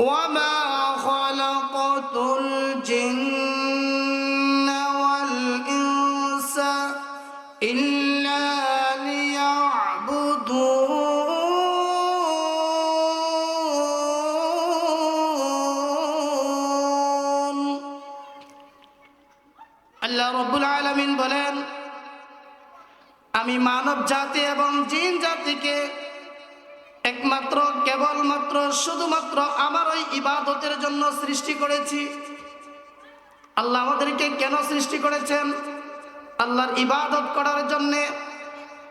وما خلقت الجن শুধুমাত্র আমার ওই ইবাদতের জন্য সৃষ্টি করেছি। আল্লাহ আমাদেরকে কেন সৃষ্টি করেছেন? আল্লাহর ইবাদত করার জন্যে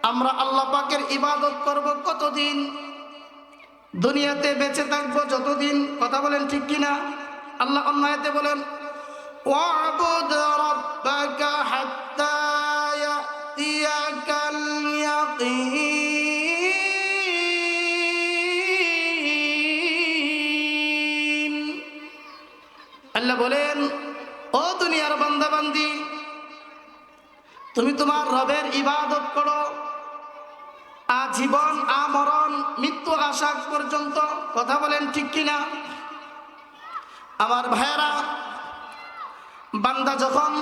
আমরা আল্লাহ পাকের ইবাদত করব কতদিন? দুনিয়াতে বেঁচে থাকব যতদিন? কথা বলেন ঠিক কিনা? আল্লাহ অন্যায়তে বলেন, ওয়াবুদ রাব্বাকা তুমি তোমার রবের ইবাদত করো। আজীবন আমরণ, মৃত্যু আশা পর্যন্ত কথা বলেন ঠিক কিনা? আমার ভাইয়েরা, বান্দা যখন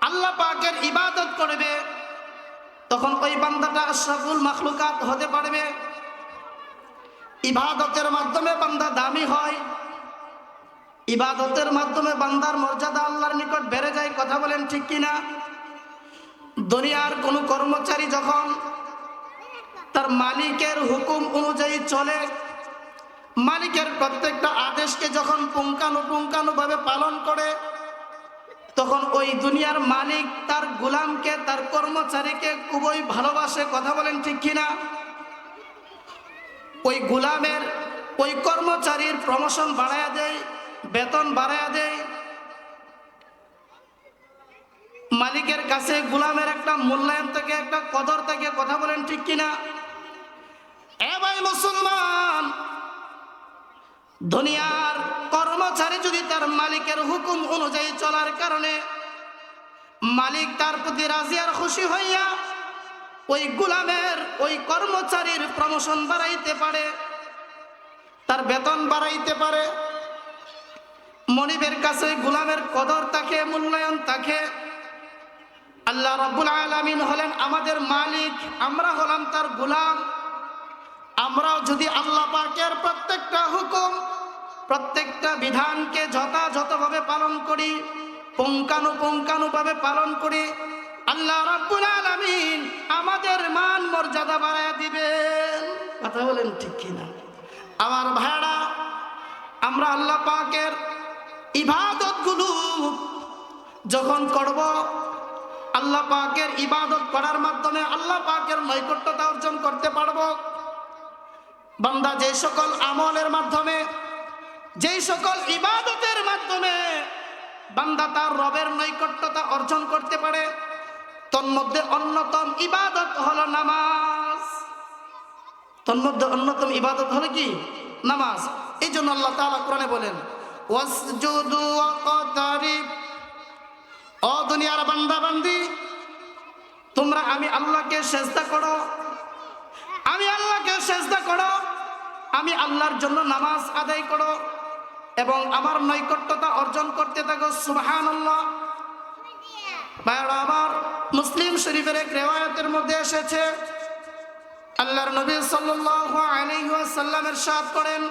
আল্লাহ পাকের ইবাদত করবে, তখন ওই বান্দাটা আশরাফুল মাখলুকাত হতে পারবে। ইবাদতের মাধ্যমে বান্দা দামি হয়। ইবাদতের মাধ্যমে বান্দার মর্যাদা আল্লাহর নিকট বেড়ে যায়, কথা বলেন ঠিক কিনা? দুনিয়ার কোনো কর্মচারী যখন তার মালিকের হুকুম অনুযায়ী চলে, মালিকের প্রত্যেকটা আদেশকে যখন পুঙ্খানুপুঙ্খানুভাবে পালন করে, তখন ওই দুনিয়ার মালিক তার গোলামকে, তার কর্মচারীকে খুবই ভালোবাসে। কথা বলেন ঠিক কিনা ওই গোলামের, ওই কর্মচারীর প্রমোশন বাড়ায়া দেয়, বেতন বাড়ায়া দেয় মালিকের কাছে গুলামের একটা মূল্যায়ন থেকে, একটা কদর থেকে কথা বলেন ঠিক কিনা? এ ভাই মুসলমান, দুনিয়ার কর্মচারী যদি তার মালিকের হুকুম অনুযায়ী চলার কারণে মালিক তার প্রতি রাজি আর খুশি হইয়া ওই গুলামের, ওই কর্মচারীর প্রমোশন বাড়াইতে পারে, তার বেতন বাড়াইতে পারে, মনিবের কাছে গুলামের কদর তাকে মূল্যায়ন তাকে আল্লাহ রব্বুল আলমিন হলেন আমাদের মালিক, আমরা হলাম তার গুলাম। আমরাও যদি আল্লাহ পাকের প্রত্যেকটা হুকুম, প্রত্যেকটা বিধানকে যথাযথভাবে পালন করি, পুঙ্খানুপুঙ্খানুভাবে পালন করি, আল্লাহ রাব্বুল আলামিন আমাদের মান মর্যাদা বাড়ায় দিবেন। কথা বলেন ঠিক কিনা? আমার ভাইরা আমরা আল্লাহ পাকের ইবাদতগুলো যখন করব আল্লাহ পাকের ইবাদত করার মাধ্যমে আল্লাহ পাকের নৈকট্যতা অর্জন করতে পারব। বান্দা, যে সকল আমলের মাধ্যমে যেই সকল ইবাদতের মাধ্যমে বান্দা তার রবের নৈকট্যতা অর্জন করতে পারে, তন্মধ্যে অন্যতম ইবাদত হলো নামাজ। তন্মধ্যে অন্যতম ইবাদত হলো কি? নামাজ। এই জন্য আল্লাহ তাআলা কোরআনে বলেন ও দুনিয়ার বান্দা বান্দি তোমরা আমি আল্লাহকে সেজদা করো আমি আল্লাহকে সেজদা করো আমি আল্লাহর জন্য নামাজ আদায় করো এবং আমার নৈকট্যতা অর্জন করতে থাকো সুবাহান আল্লাহ আমার মুসলিম শরীফের এক রেওয়ায়তের মধ্যে এসেছে আল্লাহর নবী সাল্লাল্লাহু আলাইহি ওয়াসাল্লামের সাথ করেন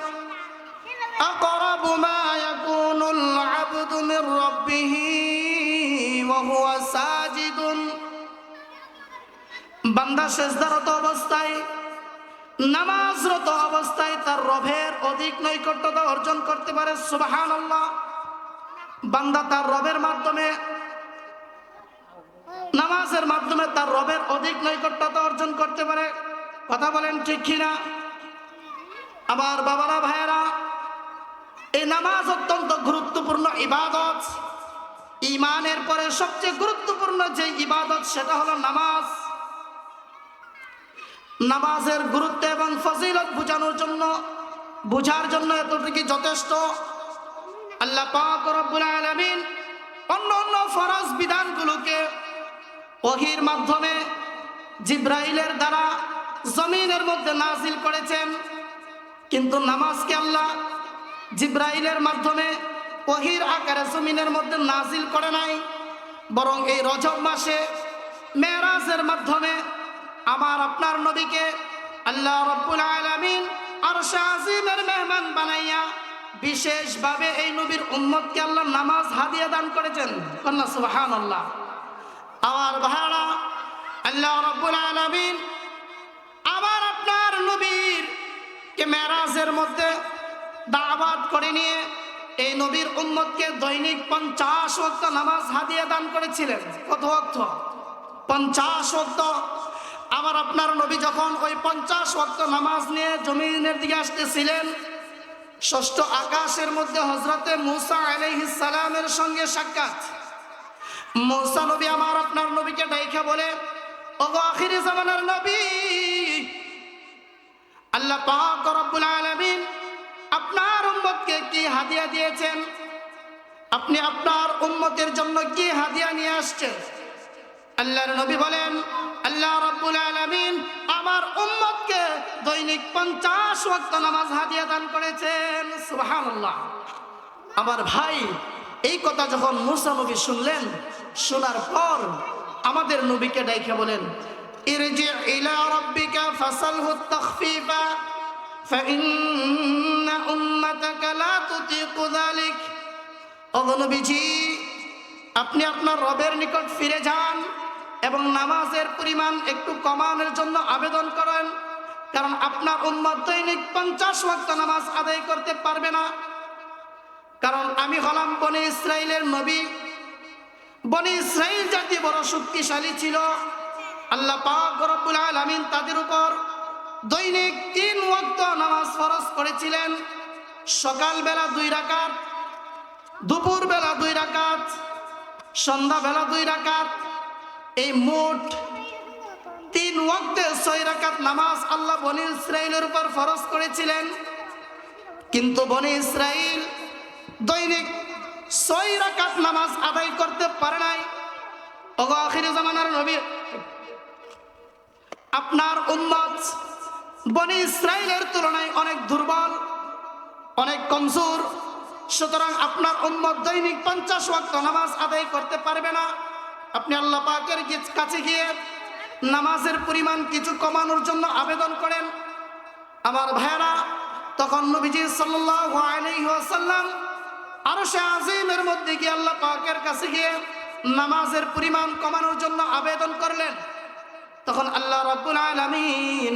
أقرب ما يكون العبد من ربه وهو ساجد বান্দা সেজদারত অবস্থায়, নামাজরত অবস্থায় তার রবের অধিক নৈকট্যতা অর্জন করতে পারে সুবাহান বান্দা তার রবের মাধ্যমে, নামাজের মাধ্যমে তার রবের অধিক নৈকট্যতা অর্জন করতে পারে। কথা বলেন ঠিক কিনা? আমার বাবারা, ভাইয়েরা, এই নামাজ অত্যন্ত গুরুত্বপূর্ণ ইবাদত। ইমানের পরে সবচেয়ে গুরুত্বপূর্ণ যে ইবাদত, সেটা হলো নামাজ। নামাজের গুরুত্ব এবং ফজিলত বোঝানোর জন্য, বোঝার জন্য এতটুকু যথেষ্ট। আল্লাহ পাক অন্য অন্য ফরজ বিধানগুলোকে ওহির মাধ্যমে জিব্রাইলের দ্বারা জমিনের মধ্যে নাজিল করেছেন। কিন্তু নামাজকে আল্লাহ জিব্রাইলের মাধ্যমে ওহির আকারে জমিনের মধ্যে নাজিল করে নাই, বরং এই রজব মাসে মেরাজের মাধ্যমে আমার আপনার নবীকে আল্লাহ রব্বুল আলামিন আর শাহিমের মেহমান বানাইয়া বিশেষভাবে এই নবীর উম্মতকে আল্লাহ নামাজ হাদিয়া দান করেছেন। কন্যা আল্লাহ আমার ভাড়া আল্লাহ রব্বুল আলামিন আবার আপনার নবীর কে মেরাজের মধ্যে দাওয়াত করে নিয়ে এই নবীর উম্মতকে দৈনিক পঞ্চাশ ওয়াক্ত নামাজ হাদিয়া দান করেছিলেন। কত অর্থ পঞ্চাশ ওয়াক্ত আবার আপনার নবী যখন ওই পঞ্চাশ ওয়াক্ত নামাজ নিয়ে জমিনের দিকে আসতেছিলেন, ষষ্ঠ আকাশের মধ্যে হজরতে মুসা সালামের সঙ্গে সাক্ষাৎ। মুসা নবী আমার আপনার নবীকে ডাইখা বলে আখিরি জামানার নবী, আল্লাহ পাক আলামিন আপনার উম্মতকে কি হাদিয়া দিয়েছেন? আপনি আপনার উম্মতের জন্য কি হাদিয়া নিয়ে আসছেন? আল্লাহর নবী বলেন আল্লাহ রাব্বুল আলামিন আমার উম্মতকে দৈনিক 50 ওয়াক্ত নামাজ হাদিয়া দান করেছেন সুবহানাল্লাহ আমার ভাই এই কথা যখন মুসা নবী শুনলেন শোনার পর আমাদের নবীকে ডাইকে বলেন ইরজি ইলা রাব্বিকা ফাসালহু তাখফিফা فإن أمتك لا تطيق ذلك অগনবীজি আপনি আপনার রবের নিকট ফিরে যান এবং নামাজের পরিমাণ একটু কমানোর জন্য আবেদন করেন। কারণ আপনার উম্মত দৈনিক পঞ্চাশ ওয়াক্ত নামাজ আদায় করতে পারবে না। কারণ আমি হলাম বনে ইসরায়েলের নবী। বনে ইসরায়েল জাতি বড় শক্তিশালী ছিল। আল্লাহ পাক রব্বুল আলামিন তাদের উপর দৈনিক তিন ওয়াক্ত নামাজ ফরজ করেছিলেন। সকালবেলা দুই রাকাত দুপুর বেলা দুই রাকাত সন্ধ্যা বেলা দুই রাকাত এই মোট তিন ওয়াক্তে ছয় রাকাত নামাজ আল্লাহ বনি ইসরায়েলের উপর ফরজ করেছিলেন। কিন্তু বনি ইসরায়েল দৈনিক ছয় রাকাত নামাজ আদায় করতে পারে নাই। ওগো আখির জামানার নবী, আপনার উন্মাদ বনি ইসরায়েলের তুলনায় অনেক দুর্বল, অনেক কমজোর। সুতরাং আপনার উম্মত দৈনিক পঞ্চাশ ওয়াক্ত নামাজ আদায় করতে পারবে না। আপনি আল্লাহ পাকের কাছে গিয়ে নামাজের পরিমাণ কিছু কমানোর জন্য আবেদন করেন। আমার ভাইয়েরা, তখন নবীজি সাল্লাল্লাহু আলাইহি ওয়াসাল্লাম আরও সে আজিমের মধ্যে গিয়ে আল্লাহ পাকের কাছে গিয়ে নামাজের পরিমাণ কমানোর জন্য আবেদন করলেন। তখন আল্লাহ রাব্বুল আলামিন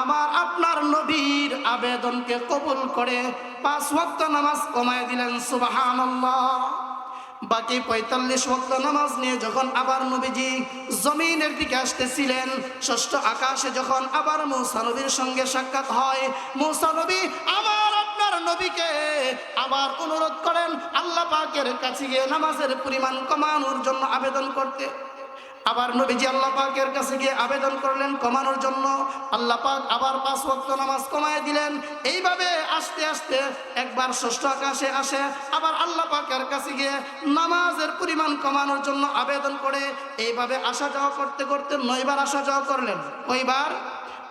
আমার আপনার নবীর আবেদনকে কবুল করে পাঁচ ওয়াক্ত নামাজ কমায় দিলেন। সুবহানাল্লাহ। বাকি পঁয়তাল্লিশ ভক্ত নামাজ নিয়ে যখন আবার নবীজি জমিনের দিকে আসতেছিলেন, ষষ্ঠ আকাশে যখন আবার মৌসানবীর সঙ্গে সাক্ষাৎ হয় মৌসানবী আবার আপনার নবীকে আবার অনুরোধ করেন, আল্লাহ পাকের কাছে গিয়ে নামাজের পরিমাণ কমানোর জন্য আবেদন করতে। আবার নবীজি আল্লাহ পাকের কাছে গিয়ে আবেদন করলেন কমানোর জন্য। আল্লাহ পাক আবার পাঁচ ওয়াক্ত নামাজ কমায় দিলেন। এইভাবে আস্তে আস্তে একবার ষষ্ঠ আকাশে আসে। আবার আল্লাহ পাকের কাছে গিয়ে নামাজের পরিমাণ কমানোর জন্য আবেদন করে। এইভাবে আসা যাওয়া করতে করতে নয়বার আসা যাওয়া করলেন। কয়বার?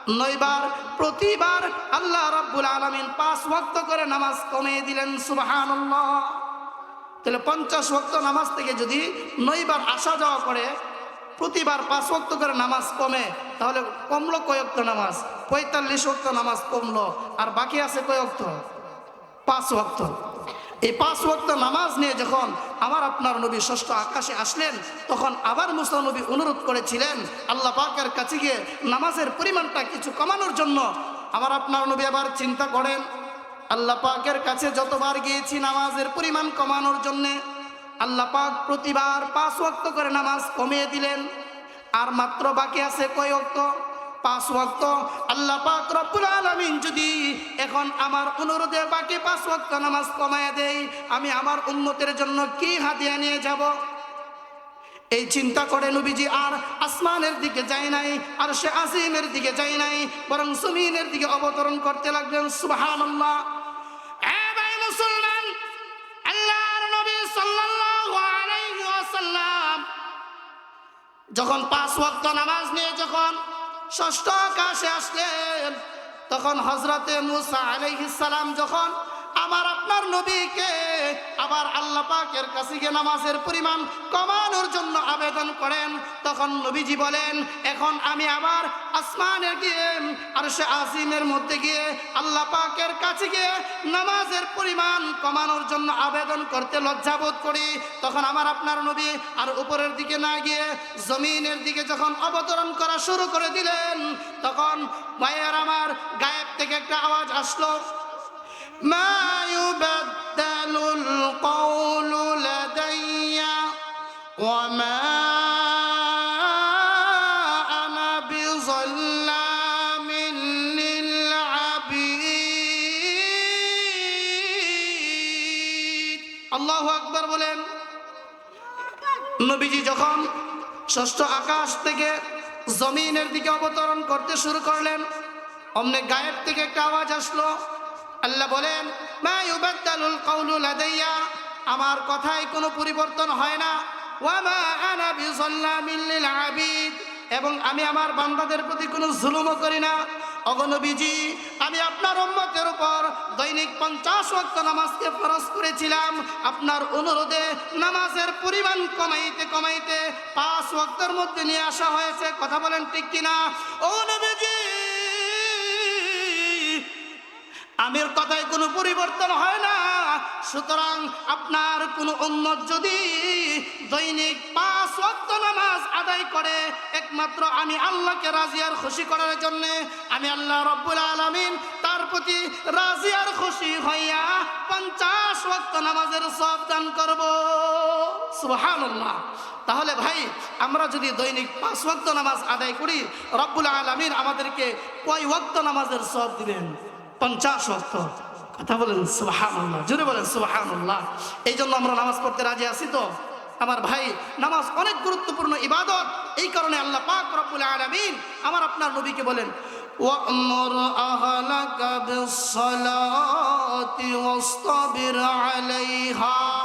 নয়বার। প্রতিবার আল্লাহ রাব্বুল আলামিন পাঁচ ওয়াক্ত করে নামাজ কমিয়ে দিলেন, সুবহানাল্লাহ। তাহলে পঞ্চাশ ওয়াক্ত নামাজ থেকে যদি নয়বার আসা যাওয়া করে প্রতিবার পাঁচ ওয়াক্ত করে নামাজ কমে, তাহলে কমলো কয়েক্ত নামাজ? পঁয়তাল্লিশ ওয়াক্ত নামাজ কমলো, আর বাকি আছে কয়েক্ত পাঁচ ওয়াক্ত। এই পাঁচ ওয়াক্ত নামাজ নিয়ে যখন আমার আপনার নবী ষষ্ঠ আকাশে আসলেন, তখন আবার মুসা নবী অনুরোধ করেছিলেন, আল্লাহ পাকের কাছে গিয়ে নামাজের পরিমাণটা কিছু কমানোর জন্য। আমার আপনার নবী আবার চিন্তা করেন, আল্লাহ পাকের কাছে যতবার গিয়েছি নামাজের পরিমাণ কমানোর জন্যে আল্লাহ পাক প্রতিবার পাঁচ ওয়াক্ত করে নামাজ কমিয়ে দিলেন। আর মাত্র বাকি আছে কয় ওয়াক্ত? পাঁচ ওয়াক্ত। আল্লাহ পাক রব্বুল আলামিন যদি এখন আমার অনুরোধে বাকি পাঁচ ওয়াক্ত নামাজ কমায় দেই আমি আমার উন্নতের জন্য কি হাদিয়া নিয়ে যাব? এই চিন্তা করে নবীজি আর আসমানের দিকে যায় নাই, আর সে আসিমের দিকে যায় নাই, বরং সুমিনের দিকে অবতরণ করতে লাগলেন। সুবহানাল্লাহ। যখন পাঁচ ওয়াক্ত নামাজ নিয়ে যখন ষষ্ঠ আকাশে আসলেন, তখন হজরতে মুসা আলাইহিস সালাম যখন আমার আপনার নবীকে আবার আল্লাহ পাকের কাছে গিয়ে নামাজের পরিমাণ কমানোর জন্য আবেদন করেন। তখন নবীজি বলেন, এখন আমি আবার আসমানে গিয়ে আর সে আসিমের মধ্যে গিয়ে আল্লাহ পাকের কাছে গিয়ে নামাজের পরিমাণ কমানোর জন্য আবেদন করতে লজ্জাবোধ করি। তখন আমার আপনার নবী আর উপরের দিকে না গিয়ে জমিনের দিকে যখন অবতরণ করা শুরু করে দিলেন, তখন ভাইয়ের আমার গায়েব থেকে একটা আওয়াজ আসলো। ما يبدل القول لدي وما أنا بظلام للعبيد الله أكبر বলেন নবীজি যখন ষষ্ঠ আকাশ থেকে জমিনের দিকে অবতরণ করতে শুরু করলেন অমনে গায়েব থেকে একটা আওয়াজ আসলো আল্লাহ বলেন, মা আমার কথায় কোনো পরিবর্তন হয় না। মা আনা এবং আমি আমার বান্দাদের প্রতি কোনো জুলুমও করি না। অগনবীজি আমি আপনার উম্মতের উপর দৈনিক পঞ্চাশ ওয়াক্ত নামাজকে ফরজ করেছিলাম। আপনার অনুরোধে নামাজের পরিমাণ কমাইতে কমাইতে পাঁচ ওয়াক্তের মধ্যে নিয়ে আসা হয়েছে। কথা বলেন ঠিক কিনা? ও আমের কথায় কোনো পরিবর্তন হয় না। সুতরাং আপনার কোনো উন্মত যদি দৈনিক পাঁচ ওয়াক্ত নামাজ আদায় করে, একমাত্র আমি আল্লাহকে রাজিয়ার খুশি করার জন্য, আমি আল্লাহ রব্বুল আলমিন তার প্রতি রাজিয়ার খুশি হইয়া পঞ্চাশ ওয়াক্ত নামাজের সব দান করব। সুবহানাল্লাহ। তাহলে ভাই, আমরা যদি দৈনিক পাঁচ ওয়াক্ত নামাজ আদায় করি, রব্বুল আলমিন আমাদেরকে কয় ওয়াক্ত নামাজের সব দিবেন? পঞ্চাশ অর্থ কথা বলেন সুবাহান্লাহ জুড়ে বলেন সুবাহান্লাহ এই জন্য আমরা নামাজ পড়তে রাজি আছি তো আমার ভাই নামাজ অনেক গুরুত্বপূর্ণ ইবাদত এই কারণে আল্লাহ পাক রব্বুল আলামিন আমার আপনার নবীকে বলেন وأمر أهلك بالصلاة واصطبر عليها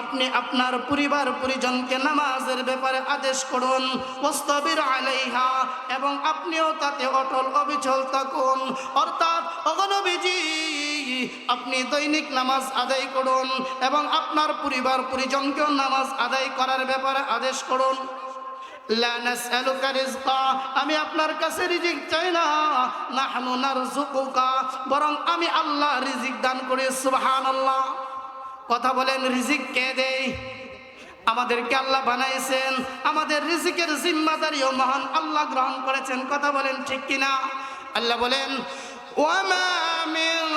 আপনি আপনার পরিবার পরিজনকে নামাজের ব্যাপারে আদেশ করুন, ওয়াস্তাবির আলাইহা, এবং আপনিও তাতে অটল অবিচল থাকুন। অর্থাৎ অগনবীজি আপনি দৈনিক নামাজ আদায় করুন, এবং আপনার পরিবার পরিজনকেও নামাজ আদায় করার ব্যাপারে আদেশ করুন। আমি আপনার কাছে রিজিক চাই না। নাহনু নারযুকুকা, বরং আমি আল্লাহ রিজিক দান করি, সুবহানাল্লাহ। কথা বলেন, রিজিক কে দেয়? আমাদেরকে আল্লাহ বানাইছেন। আমাদের রিজিকের জিম্মাদারিও মহান আল্লাহ গ্রহণ করেছেন। কথা বলেন, ঠিক কিনা? আল্লাহ বলেন ওয়ামা মিন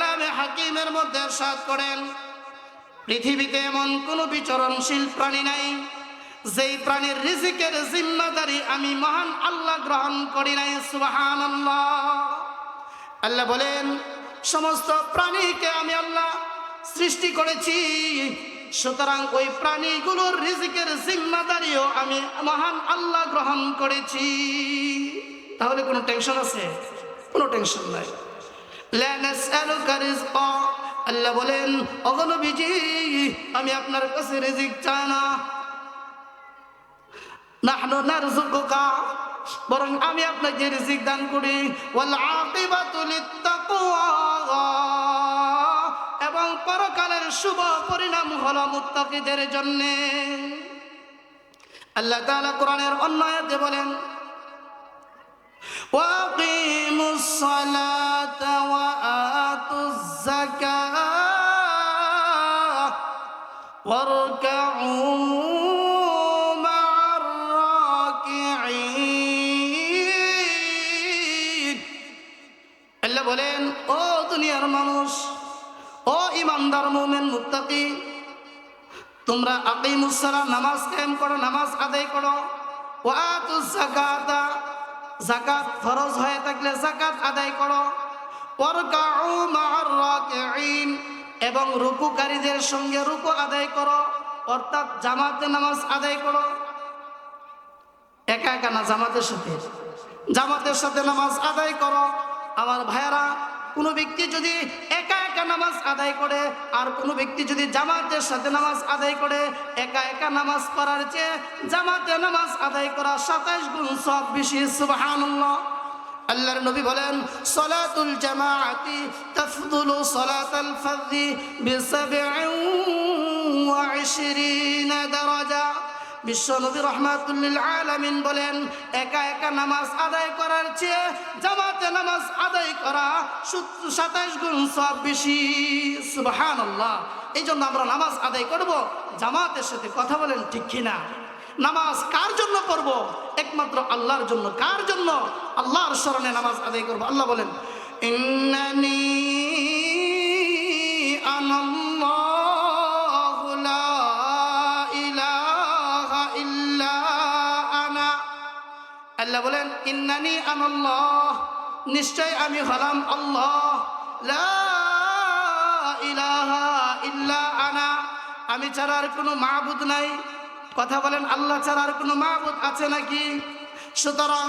কালামে হাকিমের মধ্যে সাত করেন। পৃথিবীতে এমন কোনো বিচরণশীল প্রাণী নাই, যেই প্রাণীর রিজিকের জিম্মাদারি আমি মহান আল্লাহ গ্রহণ করি নাই সুবাহান আল্লাহ বলেন, সমস্ত প্রাণীকে আমি আল্লাহ সৃষ্টি করেছি, সুতরাং ওই প্রাণীগুলোর রিজিকের জিম্মাদারিও আমি মহান আল্লাহ গ্রহণ করেছি। তাহলে কোনো টেনশন আছে? কোনো টেনশন নাই। লা নাসআলুকা রিজকা আল্লাহ বলেন অগনবীজি আমি আপনার কাছে রিজিক চাই না নাহনু নারযুকুকা বরং আমি আপনাকে রিজিক দান করি ওয়াল আকিবাতু লিত্তাকওয়া এবং পরকালের শুভ পরিণাম হলো মুত্তাকিদের জন্য আল্লাহ তাআলা কোরআনের অন্য আয়াতে বলেন وأقيموا الصلاة وآتوا الزكاة واركعوا مع الراكعين আল্লাহ বলেন ও দুনিয়ার মানুষ ও ইমানদার মোমেন মুত্তাকি তোমরা আকিমুসালাম নামাজ কায়েম করো নামাজ আদায় করো ওয়াতু যাকাতা যাকাত ফরজ হয়ে থাকলে যাকাত আদায় করো ওয়ারকাউ মা'আর রাকিঈন এবং রুকুকারীদের সঙ্গে রুকু আদায় করো, অর্থাৎ জামাতে নামাজ আদায় করো। একা একা না, জামাতের সাথে। জামাতের সাথে নামাজ আদায় করো। আমার ভাইয়ারা, কোনো ব্যক্তি যদি একা একা নামাজ আদায় করে, আর কোনো ব্যক্তি যদি জামাতের সাথে নামাজ আদায় করে, একা একা নামাজ পড়ার চেয়ে জামাতে নামাজ আদায় করা সাতাইশ গুণ সব বেশি, সুবহানাল্লাহ। আল্লাহর নবী বলেন, সলাতুল জামাআতি তাফদুলু সলাতাল ফাযি বিসাবঈন ওয়া ইশরিনা দারাজা। বিশ্ব নবী রহমাতুল্লিল আলামিন বলেন, একা একা নামাজ আদায় করার চেয়ে জামাতে নামাজ আদায় করা সাতাইশ গুণ সব বেশি। সুবহানাল্লাহ। এই জন্য আমরা নামাজ আদায় করব, জামাতের সাথে কথা বলেন ঠিক কিনা? নামাজ কার জন্য পড়ব একমাত্র আল্লাহর জন্য। কার জন্য? আল্লাহর স্মরণে নামাজ আদায় করব। আল্লাহ বলেন, ইন্নানি আল্লাহ বলেন, ইন্নানি আনাল্লাহ, নিশ্চয় আমি হলাম আল্লাহ। লা ইলাহা ইল্লা আনা। আমি ছাড়া আর কোনো মাহবুদ নাই। কথা বলেন, আল্লাহ ছাড়া আর কোনো মাহবুদ আছে নাকি? সুতরাং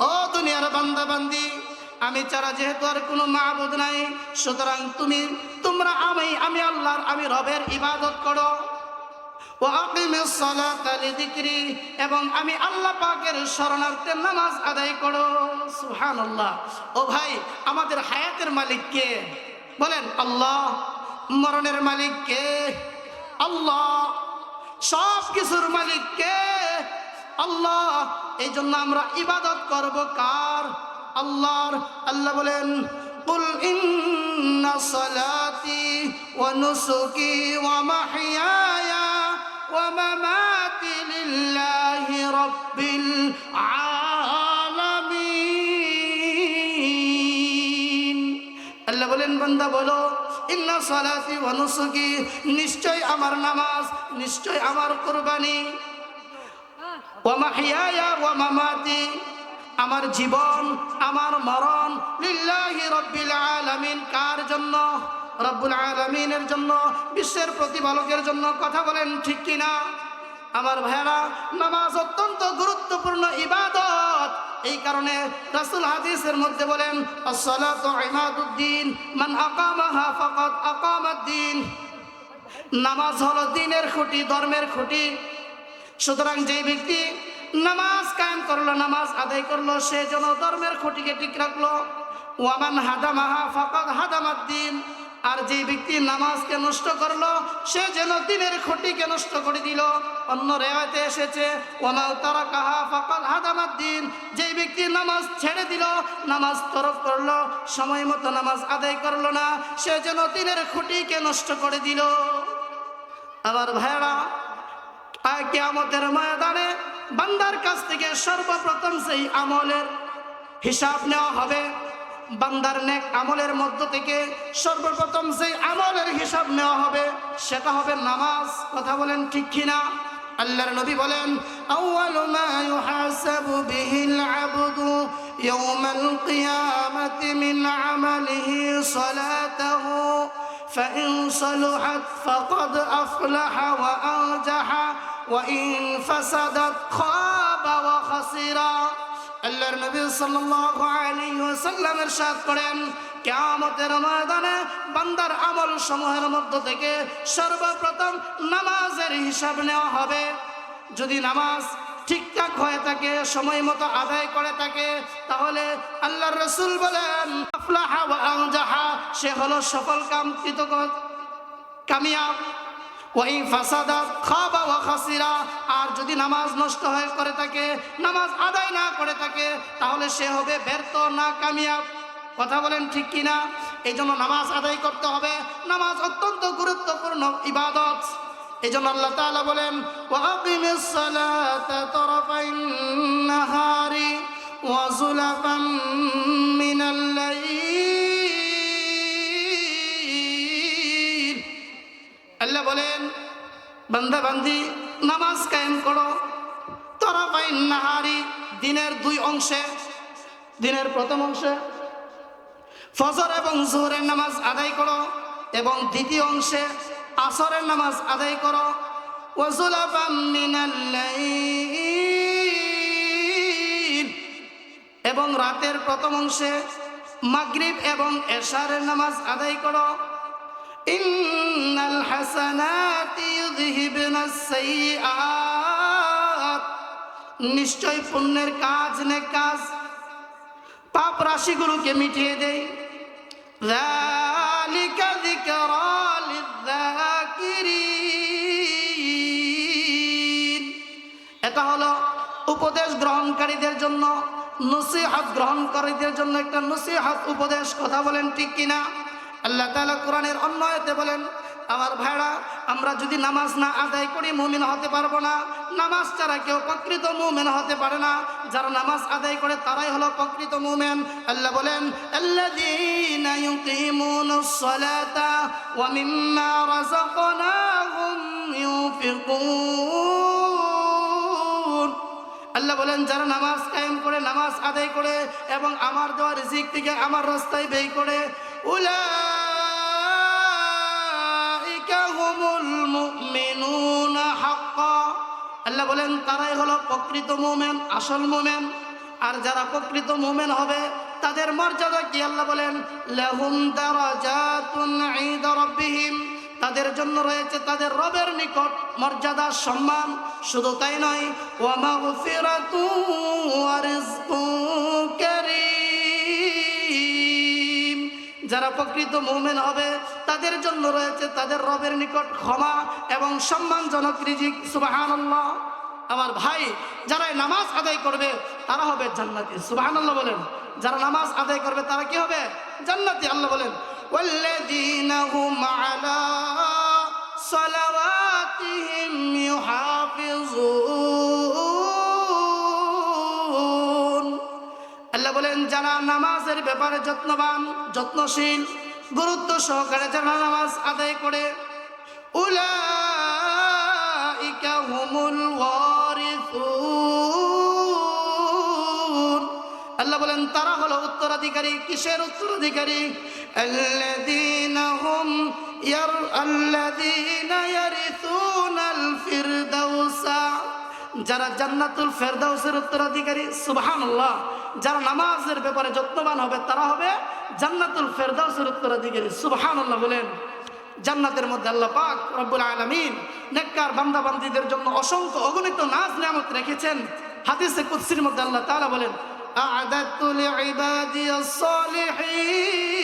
ও আমি ছাড়া যেহেতু আর কোনো মাহবুদ নাই, সুতরাং তুমি, তোমরা আমি আমি আল্লাহর, আমি রবের ইবাদত করো। এবং আমি আল্লাহ পাকের শরণার্থে নামাজ আদায় করো সুবহানাল্লাহ ও ভাই আমাদের হায়াতের মালিক কে বলেন আল্লাহ মরণের মালিক কে আল্লাহ সব কিছুর মালিক কে আল্লাহ এই জন্য আমরা ইবাদত করব কার আল্লাহর আল্লাহ বলেন قل إن صلاتي ونسكي ومحياي ومماتي لله رب العالمين আল্লাহ বলেন বান্দা বলো ইন্না সালাতি ওয়া নুসুকি নিশ্চয় আমার নামাজ নিশ্চয় আমার কুরবানি ওয়া মাহিয়ায়া ওয়া মামাতি আমার জীবন আমার মরণ লিল্লাহি রব্বিল আলামিন কার জন্য রব্বুল আলামিনের জন্য, বিশ্বের প্রতিপালকের জন্য কথা বলেন ঠিক কিনা? আমার ভাইরা নামাজ অত্যন্ত গুরুত্বপূর্ণ ইবাদত। এই কারণে রাসূল হাদিসের মধ্যে বলেন ইমাদুদ্দিন মান আকামাহা ফাকাদ আকামাদ্দিন। নামাজ হলো দিনের খুঁটি, ধর্মের খুঁটি। সুতরাং যে ব্যক্তি নামাজ কায়েম করল, নামাজ আদায় করল, সে যেন ধর্মের খুঁটিকে ঠিক রাখল। ওয়ামান হাদামাহা ফাকাদ হাদামাদ্দিন। আর যে ব্যক্তি নামাজকে নষ্ট করল, সে যেন দিনের খুঁটিকে নষ্ট করে দিল। অন্য রেওয়াতে এসেছে ওমাও তারা কাহা ফাকাদ হাদামাদ্দিন যে ব্যক্তি নামাজ ছেড়ে দিল, নামাজ তরফ করল, সময় মতো নামাজ আদায় করল না, সে যেন দিনের খুঁটিকে নষ্ট করে দিল। আবার ভাইরা কেয়ামতের ময়দানে বান্দার কাছ থেকে সর্বপ্রথম সেই আমলের হিসাব নেওয়া হবে। বান্দার নেক আমলের মধ্য থেকে সর্বপ্রথম সেই আমলের হিসাব নেওয়া হবে সেটা হবে নামাজ কথা বলেন ঠিক কিনা আল্লাহর নবী বলেন আউয়ালু মা ইউহাসাবু বিহিল আবদু ইয়াউমাল কিয়ামাতি মিন আমালিহি সালাতাহু فإن صلحت فقد أفلح وأنجح وإن فسدت خاب وخسر আল্লাহর নবী সাল্লাল্লাহু আলাইহি ওয়াসাল্লাম ইরশাদ করেন। কিয়ামতের ময়দানে বান্দার আমল সমূহের মধ্য থেকে সর্বপ্রথম নামাজের হিসাব নেওয়া হবে। যদি নামাজ ঠিকঠাক হয়ে থাকে, সময় মতো আদায় করে থাকে, তাহলে আল্লাহর রসুল বলেন, আফলাহা ওয়া আনজাহা সে হলো সফল কাম কৃতজ্ঞ কামিয়াব। ওই ফাসাদা খাবা ওয়া খাসিরা। আর যদি নামাজ নষ্ট হয়ে করে থাকে, নামাজ আদায় না করে থাকে, তাহলে সে হবে ব্যর্থ, না কামিয়াব। কথা বলেন ঠিক কিনা? এই জন্য নামাজ আদায় করতে হবে। নামাজ অত্যন্ত গুরুত্বপূর্ণ ইবাদত। এই জন্য আল্লাহ তাআলা বলেন ওয়াকিমিস সালাতা বান্দা বান্দি নামাজ কায়েম করো। তরফাইন নাহারি, দিনের দুই অংশে। দিনের প্রথম অংশে। ফজর এবং জোহরের নামাজ আদায় করো এবং দ্বিতীয় অংশে আসরের নামাজ আদায় করো। এবং রাতের প্রথম অংশে মাগরিব এবং এশারের নামাজ আদায় করো। ইন্নাল হাসানাতি ইউযহিবনাস সাইয়্যাত নিশ্চয় পুণ্যের কাজ নে কাজ। পাপ রাশিগুলোকে মিটিয়ে দেয় যালিকা যিকরা লিযাকিরিন এটা হলো উপদেশ গ্রহণকারীদের জন্য, নসিহাত গ্রহণকারীদের জন্য একটা নসিহাত উপদেশ। কথা বলেন ঠিক কিনা? আল্লাহ তাআলা কোরআনের অন্য আয়াতে বলেন, আমার ভাইরা, আমরা যদি নামাজ না আদায় করি, মুমিন হতে পারব না। নামাজ ছাড়া কেউ প্রকৃত মুমেন হতে পারে না। যারা নামাজ আদায় করে, তারাই হলো প্রকৃত মুমেন। আল্লাহ বলেন আল্লাহ বলেন, যারা নামাজ কায়েম করে, নামাজ আদায় করে এবং আমার দেওয়া রিজিক থেকে আমার রাস্তায় ব্যয় করে, উলাইকা আল্লাহ বলেন তারাই হলো প্রকৃত মোমেন, আসল মোমেন। আর যারা প্রকৃত মোমেন হবে, তাদের মর্যাদা কি? আল্লাহ বলেন, লাহুম দারাজাতুন তাদের জন্য রয়েছে তাদের রবের নিকট মর্যাদা, সম্মান। শুধু তাই নয়, ওয়া মাগফিরাতু যারা প্রকৃত মুমিন হবে তাদের জন্য রয়েছে তাদের রবের নিকট ক্ষমা এবং সম্মানজনক রিজিক সুবহানাল্লাহ আমার ভাই যারা এই নামাজ আদায় করবে তারা হবে জান্নাতি সুবহানাল্লাহ বলেন যারা নামাজ আদায় করবে তারা কি হবে জান্নাতি আল্লাহ বলেন والذين هم على صلواتهم يحافظون বলেন, যারা নামাজের ব্যাপারে যত্নবান, যত্নশীল, গুরুত্ব সহকারে যারা নামাজ আদায় করে আল্লাহ বলেন, তারা হলো উত্তরাধিকারী। কিসের উত্তরাধিকারী? যারা জান্নাতুল ফেরদাউসের উত্তরাধিকারী, সুবহানাল্লাহ। যারা নামাজের ব্যাপারে যত্নবান হবে তারা হবে জান্নাতুল ফেরদাউসের উত্তরাধিকারী সুবহানাল্লাহ বলেন জান্নাতের মধ্যে আল্লাহ পাক রব্বুল আলামিন নেককার বান্দা বান্দীদের জন্য অসংখ্য অগণিত নাজ নিয়ামত রেখেছেন হাদিসে কুদসির মধ্যে আল্লাহ তাআলা বলেন أعددت لعبادي الصالحين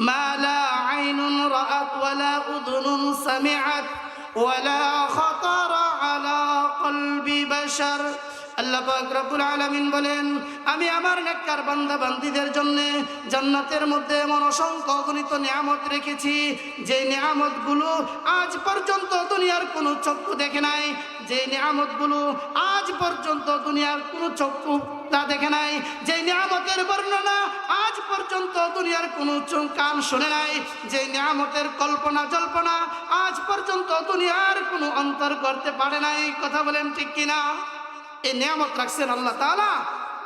ما لا عين رأت ولا أذن سمعت ولا خطر على قلب بشر আল্লাহ রব্বুল আলামিন বলেন, আমি আমার নেককার বান্দা বান্দীদের জন্য জান্নাতের মধ্যে এমন অসংখ্য অগণিত নিয়ামত রেখেছি, যে নিয়ামতগুলো আজ পর্যন্ত দুনিয়ার কোনো চক্ষু দেখে নাই, যে নিয়ামতগুলো আজ পর্যন্ত দুনিয়ার কোনো চক্ষু তা দেখে নাই, যে নিয়ামতের বর্ণনা আজ পর্যন্ত দুনিয়ার কোনো কান শুনে নাই, যে নিয়ামতের কল্পনা জল্পনা আজ পর্যন্ত দুনিয়ার কোনো অন্তর করতে পারে নাই। কথা বলেন ঠিক কিনা? এই নিয়ামত রাখছেন আল্লাহ তাআলা।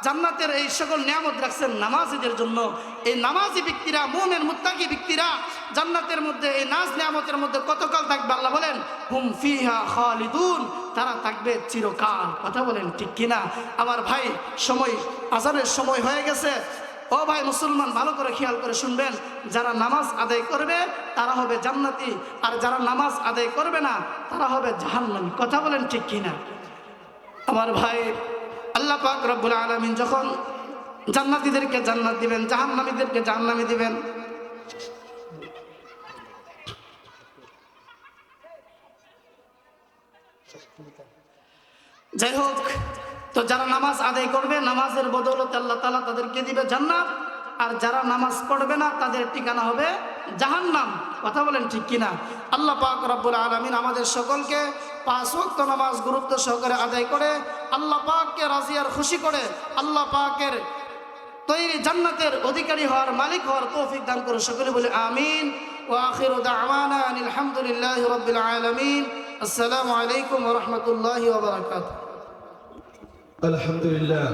জান্নাতের এই সকল নিয়ামত রাখছেন নামাজিদের জন্য। এই নামাজি ব্যক্তিরা, মুমেন, মুত্তাকি ব্যক্তিরা, জান্নাতের মধ্যে, এই নাজ নিয়ামতের মধ্যে কতকাল থাকবে আল্লাহ বলেন? হুম ফিহা খালিদুন। তারা থাকবে চিরকাল। কথা বলেন ঠিক কিনা? আমার ভাই, সময়, আজানের সময় হয়ে গেছে। ও ভাই মুসলমান, ভালো করে খেয়াল করে শুনবেন। যারা নামাজ আদায় করবে, তারা হবে জান্নাতি। আর যারা নামাজ আদায় করবে না, তারা হবে জাহান্নামী। কথা বলেন ঠিক কিনা? আমার ভাই আল্লাহ পাক রব্বুল আলমিন যখন জান্নাতিদেরকে জান্নাত দিবেন, জাহান্নামীদেরকে জাহান্নামী দিবেন, যাই হোক, তো যারা নামাজ আদায় করবে, নামাজের বদৌলতে আল্লাহ তালা তাদেরকে দিবে জান্নাত, আর যারা নামাজ পড়বে না, তাদের ঠিকানা হবে জাহান্নাম। কথা বলেন ঠিক কিনা? আল্লাহ পাক রব্বুল আলমিন আমাদের সকলকে পাঁচ ওয়াক্ত নামাজ গুরুত্ব সহকারে আদায় করে, আল্লাহ পাককে রাজিয়ার খুশি করে, আল্লাহ পাকের তৈরি জান্নাতের অধিকারী হওয়ার মালিক হওয়ার তৌফিক দান করে সকলে বলে আমিন। ওয়াখির দাওয়ানা আলহামদুলিল্লাহ রবিল আলমিন। আসসালামু আলাইকুম রহমতুল্লাহ আলহামদুলিল্লাহ।